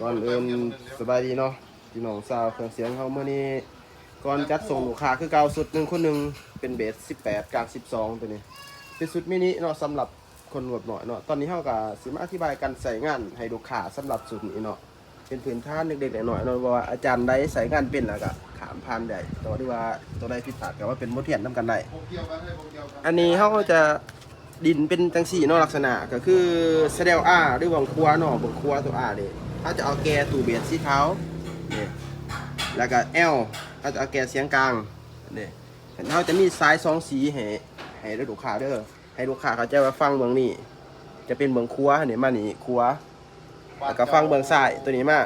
ก่อนอื่นสบายดีเนาะพี่น้องสาวเครื่องเสียงเขาเมื่อนี้ก่อนจัดส่งลูกค้าคือเก่าสุดหนึ่งคนหนึ่งเป็นเบส18กลาง12ตัวนี้เป็นสุดมินิเนาะสำหรับคนหนวดหน่อยเนาะตอนนี้เฮาก็สิมาอธิบายการใส่งานให้ลูกค้าสำหรับสุดนี้เนาะเป็นพื้นฐานเด็กๆหน่อยๆเนาะว่าอาจารย์ใดใส่งานเป็นแล้วก็ถามผ่านได้แต่ว่าที่ว่าตัวใดผิดพลาดก็ว่าเป็นบทเรียนนํกันได้อันนี้เขาก็จะดินเป็นจังสี่เนอกลักษณะก็คือเสเดลอาหรือวังครัวเนาะบังครัวตัวอาเลย เขาจะเอาแกตูเบียดสีขาวนี่แล้วก็เอลเขาจะเอาแกเสียงกลางนี่เขาจะมีซ้ายสองสีให้ให้ลูกค้าเด้อให้ลูกค้าเขาจะว่าฟังเมืองนี้จะเป็นเมืองครัวเนี่ยมานี่ครัวแล้วก็ฟังเมืองซ้ายตัวนี้มา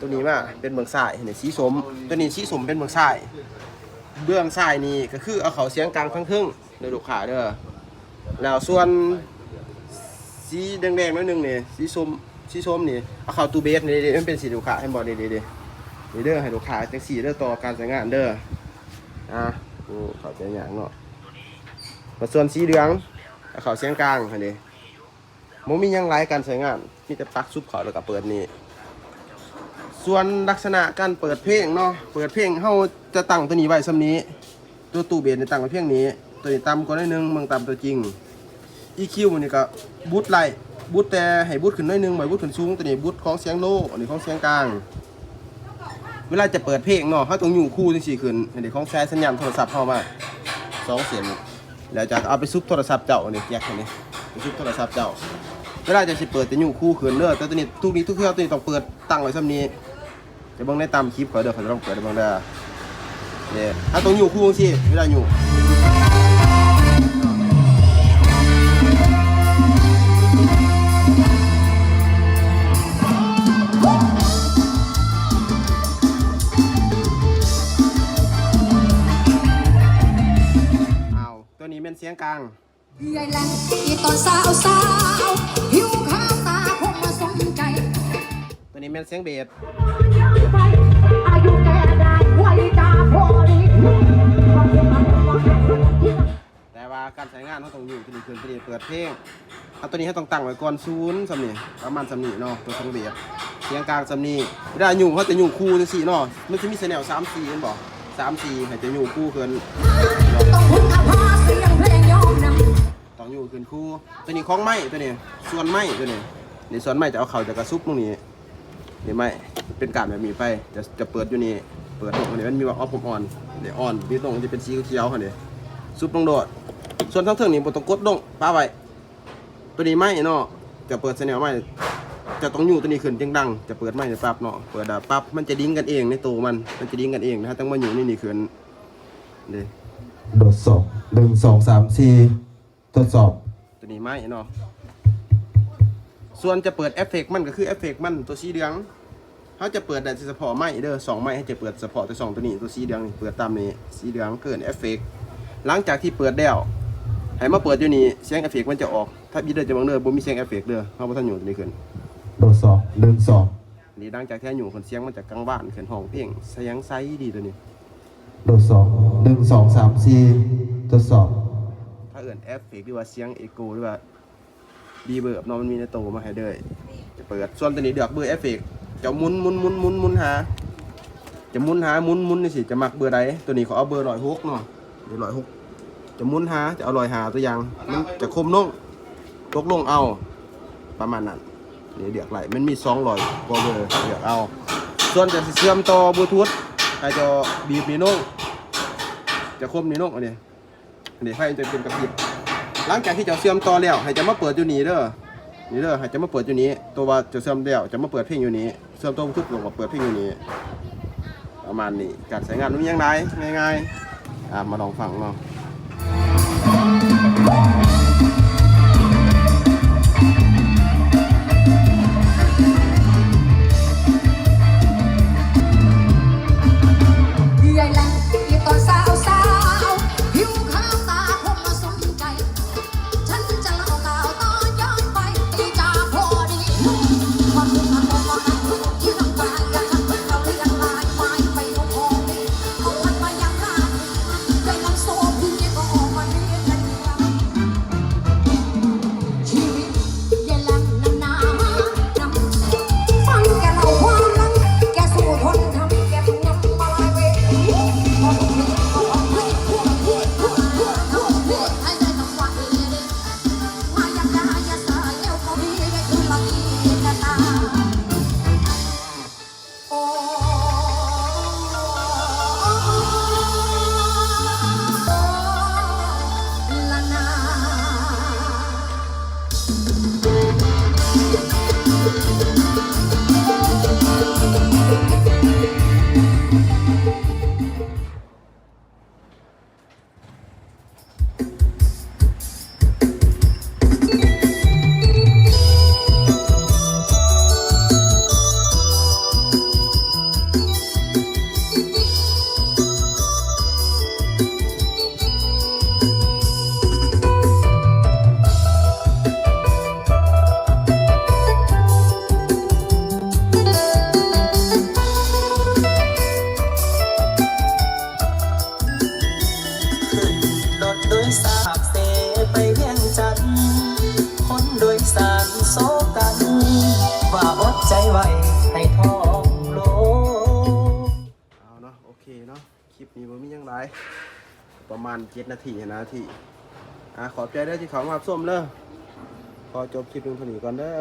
ตัวนี้มาเป็นเมืองซ้ายเนี่ยสีสมตัวนี้สีสมเป็นเมืองซ้ายเบื้องซ้ายนี่ก็คือเอาเขาเสียงกลางทั้งครึ่งในลูกค้าเด้อแล้วส่วนสีแดงๆนิดนึงเนี่ยสีส้ม สีส้มนี่เอาเข้าตู้เบสนี่เด้มันเป็นสีลูกค้าให้บอกนี่เด้นี่เด้อให้ลูกค้าจังสีเด้อต่อการใช้งานเด้ออะนี่เข้าใจอย่างเนาะแล้วส่วนสีเหลืองเอาเข้าเสียงกลางอันนี้บ่มีหยังหลายการใช้งานมีแต่ปลั๊กซุปเข้าแล้วก็เปิดนี่ส่วนลักษณะการเปิดเพลงเนาะเปิดเพลงเฮาจะตั้งตัวนี้ไว้ซำนี้ ตัวตู้เบสนี่ตั้งไว้เพียงนี้ ตัวนี้ต่ำกว่าหน้อยหนึงเมืองต่ำตัวจริง EQ นี่ก็บูทไล่ บูทแต่ให้บูทขึ้นน้อยหนึงให้บูทขึ้นสูงตัวนี้บูทของเสียงโลอันนี้ของเสียงกลาง เวลาจะเปิดเพลงเนาะเฮาต้องอยู่คู่จังซี่ขึ้นอันนี้ของใช้สัญญาณโทรศัพท์เฮามาสองเสียงแล้วจะเอาไปซุปโทรศัพท์เจ้าอันนี้แยกอันนี้ไปซุปโทรศัพท์เจ้า เวลาจะสิเปิดจะอยู่คู่ขึ้นเด้อแต่ตัวนี้ทุกนี้ทุกเที่ยวตัวนี้ต้องเปิดตั้งไว้ซำนี้จะเบิ่งในตามคลิปเขาเด้อเขาจะต้องเปิดให้เบิ่งเด้เนี่ยถ้าต้องอยู่คู่สิเวลาอยู่ เป็นเสียงกลางใหญ่แหลงอีตอนสาวสาวหิวข้าวตาคงมาสนใจตัวนี้เป็นเสียงเบสไปอายุแก่ได้ไว้ตาพอดีแต่ว่าการใช้งานเขาต้องอยู่ที่นี่คืนที่นี่เปิดเพลงเอาตัวนี้ให้ต้องตั้งไว้ก่อนศูนย์สำนี่ประมาณสำนี่เนาะตัวเสียงเบสเสียงกลางสำนี่เวลาอยู่เขาจะอยู่คู่จังซี่เนาะมันจะมีแนวสามสี่เห็นบ่สามสี่ให้จะอยู่คู่เกิน ขึ้นคู่ ตัวนี้ของไม้ตัวนี้ส่วนไม้ตัวนี้ในส่วนไม้จะเอาเข่าจากกระซุบตรงนี้นี่ไม้เป็นการแบบนี้ไปจะจะเปิดอยู่นี่เปิดตรงนี้มันมีว่าออฟผมอ่อนเดี๋ยวอ่อนบีตรงจะเป็นสีเขียวค่ะเนี่ยซุปลงโดด ส่วนทั้งเทิงนี่บนต้องกดลงป้าไว้ตัวนี้ไม้เนาะจะเปิดแนวไม้จะต้องอยู่ตัวนี้ขึ้นจึงดังจะเปิดไม้เนี่ยปั๊บเนาะเปิดดับปั๊บมันจะดิ้งกันเองในตัวมันมันจะดิ้งกันเองนะฮะต้องมาอยู่นี่นี่ขึ้นเด้ทดดสอบหนึ่งสองสามสี่ ทดสอบตัวนี้ไม่เนาะส่วนจะเปิดเอฟเฟกต์มันก็คือเอฟเฟกต์มันตัวสีเหลืองเขาจะเปิดแต่เฉพาะไม้เด้อสองไม้ให้จะเปิดเฉพาะแต่สองตัวนี้ตัวสีเหลืองนี่เปิดตามนี้สีเหลืองเกินเอฟเฟกต์หลังจากที่เปิดแล้วให้มาเปิดอยู่นี่เสียงเอฟเฟกต์มันจะออก ถ้ายีเด้อจะบังเด้อบ่มีเสียงเอฟเฟกต์เด้อเพราะว่าท่านอยู่ตัวนี้ขึ้นทดสอบหนึ่งสองนี่หลังจากที่อยู่คนเสียงมันจะกังวานขึ้นห้องเพลงเสียงไซดีตัวนี้ทดสอบหนึ่งสองสามสี่ทดสอบถ้า เอฟเฟกต์หรือว่าเสียงเอโกหรือว่าดีเบิร์บเนาะมันมีในโตมาให้เด้อจะเปิดส่วนตัวนี้เดือกเบอร์เอฟเฟกต์จะมุนมุนมุนมุนมุนหา จะมุนหามุนมุนนี่สิจะมักเบอร์ใดตัวนี้เขาเอาเบอร์ร้อยหกเนาะเดี๋ยวร้อยหกจะมุนหาจะเอาร้อยหาตัวอย่างมันจะคมลงตกลงเอาประมาณนั้นนี่เดือกไหลมันมีสองร้อยกว่าเบอร์เดือกเอา ส่วนจะเชื่อมต่อบลูทูธไอจะบีบนี่นุ่งจะคมนี่นุ่งอันนี้อันนี้ไฟจะเป็นกระพริบ หลังจากที่จะเชื่อมต่อแล้วให้จะมาเปิดอยู่นี่เด้อนี่เด้อให้จะมาเปิดอยู่นี้ ตัวว่าจะเชื่อมแล้วจะมาเปิดเพลงอยู่นี้เชื่อมต่อบลูทูธลงมาเปิดเพลงอยู่นี้ประมาณนี้การใช้งานมันมียังไงง่ายๆอะมาลองฟังเนาะ คลิปนี้มันมียังไรประมาณเจ็ดนาทีนาทีอะขอบใจเด้อที่เขามาส้มเด้อขอจบคลิปลงเท่านี้ก่อนเด้อ